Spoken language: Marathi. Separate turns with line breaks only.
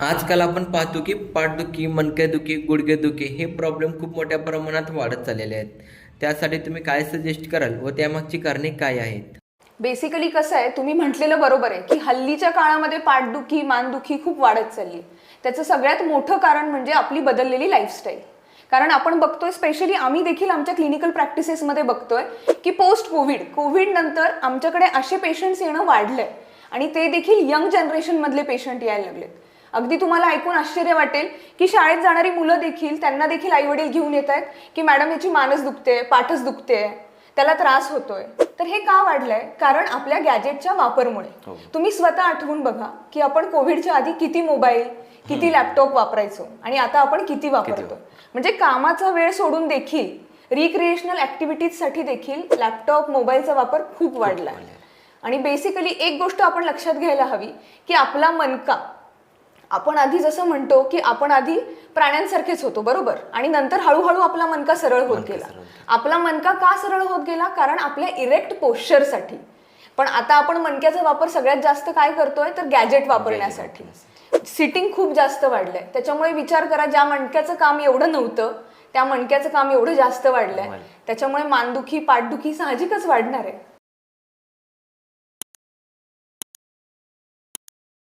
आजकाल आपण पाहतो की पाठदुखी मणकेदुखी गुडघेदुखी हे प्रॉब्लेम खूप मोठ्या प्रमाणात वाढत चाललेले आहेत. त्यासाठी तुम्ही काय सजेस्ट कराल व त्यामागची कारणे काय आहेत?
बेसिकली कसं आहे तुम्ही म्हटलेलं बरोबर आहे की हल्लीच्या काळामध्ये पाठदुखी मानदुखी खूप वाढत चालली. त्याचं सगळ्यात मोठं कारण म्हणजे आपली बदललेली लाईफस्टाईल कारण आपण बघतोय स्पेशली आम्ही देखील आमच्या क्लिनिकल प्रॅक्टिसेसमध्ये बघतोय की पोस्ट कोविड कोविड नंतर आमच्याकडे असे पेशंट्स येणं वाढलंय. आणि ते देखील यंग जनरेशनमधले पेशंट यायला लागलेत. अगदी तुम्हाला ऐकून आश्चर्य वाटेल की शाळेत जाणारी मुलं देखील त्यांना देखील आई वडील घेऊन येत आहेत की मॅडम याची मानच दुखते पाठच दुखते त्याला त्रास होतोय. तर हे का वाढलंय? कारण आपल्या गॅजेटच्या वापरमुळे. तुम्ही स्वतः आठवून बघा की आपण कोविडच्या आधी किती मोबाईल किती लॅपटॉप वापरायचो आणि आता आपण किती वापरतो म्हणजे कामाचा वेळ सोडून देखील रिक्रिएशनल ऍक्टिव्हिटीजसाठी देखील लॅपटॉप मोबाईलचा वापर खूप वाढला आणि बेसिकली एक गोष्ट आपण लक्षात घ्यायला हवी की आपला मनका आपण आधी जसं म्हणतो की आपण आधी प्राण्यांसारखेच होतो बरोबर? आणि नंतर हळूहळू आपला मनका सरळ होत गेला. आपला मनका का सरळ होत गेला? कारण आपल्या इरेक्ट पोश्चरसाठी पण आता आपण मणक्याचा वापर सगळ्यात जास्त काय करतोय? तर गॅजेट वापरण्यासाठी. सिटिंग खूप जास्त वाढलंय. त्याच्यामुळे विचार करा ज्या मणक्याचं काम एवढं नव्हतं त्या मणक्याचं काम एवढं जास्त वाढलंय. त्याच्यामुळे मानदुखी पाठदुखी साहजिकच वाढणार आहे.